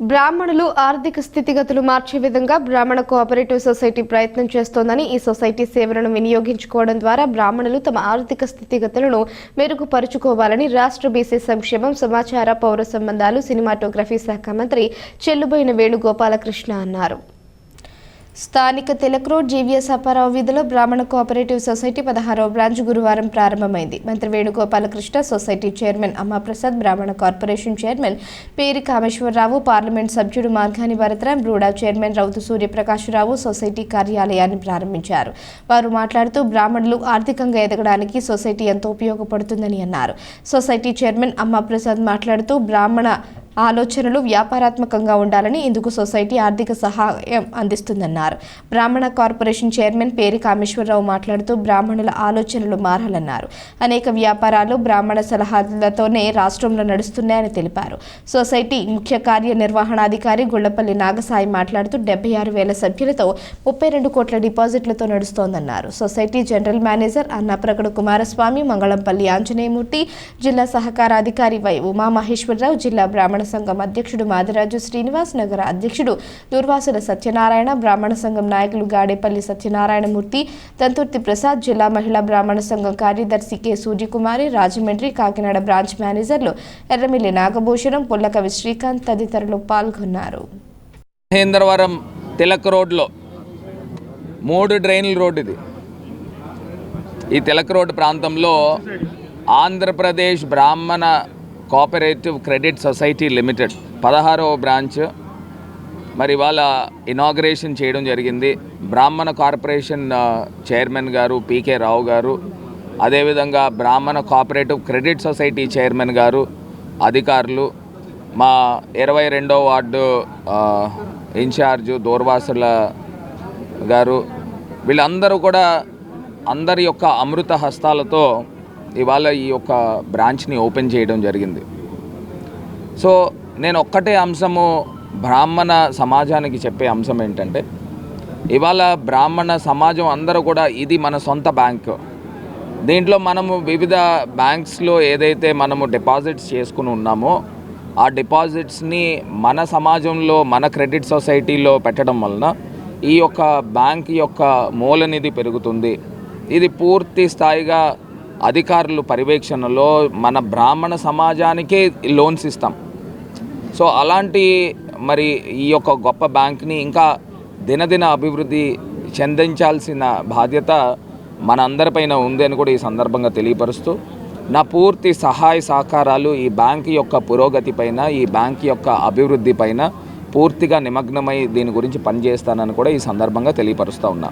బ్రాహ్మణులు ఆర్థిక స్థితిగతులు మార్చే విధంగా బ్రాహ్మణ కోఆపరేటివ్ సొసైటీ ప్రయత్నం చేస్తోందని ఈ సొసైటీ సేవలను వినియోగించుకోవడం ద్వారా బ్రాహ్మణులు తమ ఆర్థిక స్థితిగతులను మెరుగుపరుచుకోవాలని రాష్ట్ర బీసీ సంక్షేమం సమాచార పౌర సంబంధాలు సినిమాటోగ్రఫీ శాఖ మంత్రి చెల్లుబోయిన వేణుగోపాలకృష్ణ అన్నారు. స్థానిక తిలక్ రోడ్ జీవీఎస్ అప్పారావు వీధిలో బ్రాహ్మణ కోఆపరేటివ్ సొసైటీ పదహారవ బ్రాంచ్ గురువారం ప్రారంభమైంది. మంత్రి వేణుగోపాలకృష్ణ సొసైటీ చైర్మన్ అమ్మాప్రసాద్ బ్రాహ్మణ కార్పొరేషన్ చైర్మన్ పేరి కామేశ్వరరావు పార్లమెంట్ సభ్యుడు మార్గాని భరతరాం బ్రూడా చైర్మన్ రౌతు సూర్యప్రకాశ్రావు సొసైటీ కార్యాలయాన్ని ప్రారంభించారు. వారు మాట్లాడుతూ బ్రాహ్మణులు ఆర్థికంగా ఎదగడానికి సొసైటీ ఎంతో ఉపయోగపడుతుందని అన్నారు. సొసైటీ చైర్మన్ అమ్మాప్రసాద్ మాట్లాడుతూ బ్రాహ్మణ ఆలోచనలు వ్యాపారాత్మకంగా ఉండాలని ఇందుకు సొసైటీ ఆర్థిక సహాయం అందిస్తుందన్నారు. బ్రాహ్మణ కార్పొరేషన్ చైర్మన్ పేరి కామేశ్వరరావు మాట్లాడుతూ బ్రాహ్మణుల ఆలోచనలు మారాలన్నారు. అనేక వ్యాపారాలు బ్రాహ్మణ సలహాలతోనే రాష్ట్రంలో నడుస్తున్నాయని తెలిపారు. సొసైటీ ముఖ్య కార్యనిర్వహణాధికారి గుళ్ళపల్లి నాగసాయి మాట్లాడుతూ డెబ్బై ఆరు వేల సభ్యులతో ముప్పై రెండు కోట్ల డిపాజిట్లతో నడుస్తోందన్నారు. Society general manager Annapragada Kumaraswamy Mangalampalli Anjaneyamurthy జిల్లా సహకారాధికారి వై ఉమామహేశ్వరరావు జిల్లా బ్రాహ్మణ సంఘం అధ్యక్షుడు మాదిరాజు శ్రీనివాస్ నగర అధ్యక్షుడు దుర్వాసుల సత్యనారాయణ బ్రాహ్మణ సంఘం నాయకులు గాడేపల్లి సత్యనారాయణమూర్తి తంతుర్తి ప్రసాద్ జిల్లా మహిళా బ్రాహ్మణ సంఘం కార్యదర్శి కె. సూర్యకుమారి రాజమండ్రి కాకినాడ బ్రాంచ్ మేనేజర్లు ఎర్రమిల్లి నాగభూషణం పుల్లకవి శ్రీకాంత్ తదితరులు పాల్గొన్నారు. మహేంద్రవరం తిలక్ రోడ్లో మూడు డ్రైన్ల రోడ్ ఇది. ఈ తిలక్ రోడ్ ప్రాంతంలో Andhra Pradesh Brahmana cooperative credit society limited పదహారవ బ్రాంచ్. మరి వాళ్ళ ఇనాగ్రేషన్ చేయడం జరిగింది. బ్రాహ్మణ కార్పొరేషన్ చైర్మన్ గారు పీకే రావు గారు అదేవిధంగా బ్రాహ్మణ కోఆపరేటివ్ క్రెడిట్ సొసైటీ చైర్మన్ గారు అధికారులు మా ఇరవై రెండో వార్డు ఇన్ఛార్జు దూర్వాసుల గారు వీళ్ళందరూ కూడా అందరి యొక్క అమృత హస్తాలతో ఇవాళ ఈ యొక్క బ్రాంచ్ని ఓపెన్ చేయడం జరిగింది. సో నేను ఒక్కటే అంశము బ్రాహ్మణ సమాజానికి చెప్పే అంశం ఏంటంటే ఇవాళ బ్రాహ్మణ సమాజం అందరూ కూడా ఇది మన సొంత బ్యాంక్. దీంట్లో మనము వివిధ బ్యాంక్స్లో ఏదైతే మనము డిపాజిట్స్ చేసుకుని ఉన్నామో ఆ డిపాజిట్స్ని మన సమాజంలో మన క్రెడిట్ సొసైటీలో పెట్టడం వలన ఈ యొక్క బ్యాంక్ యొక్క మూలనిధి పెరుగుతుంది. ఇది పూర్తి స్థాయిగా అధికారులు పర్యవేక్షణలో మన బ్రాహ్మణ సమాజానికే లోన్స్ ఇస్తాం. సో అలాంటి మరి ఈ యొక్క గొప్ప బ్యాంక్ని ఇంకా దినదిన అభివృద్ధి చెందించాల్సిన బాధ్యత మనందరిపైన ఉంది అని కూడా ఈ సందర్భంగా తెలియపరుస్తూ నా పూర్తి సహాయ సహకారాలు ఈ బ్యాంక్ యొక్క పురోగతి పైన ఈ బ్యాంక్ యొక్క అభివృద్ధి పైన పూర్తిగా నిమగ్నమై దీని గురించి పనిచేస్తానని కూడా ఈ సందర్భంగా తెలియపరుస్తూ ఉన్నా.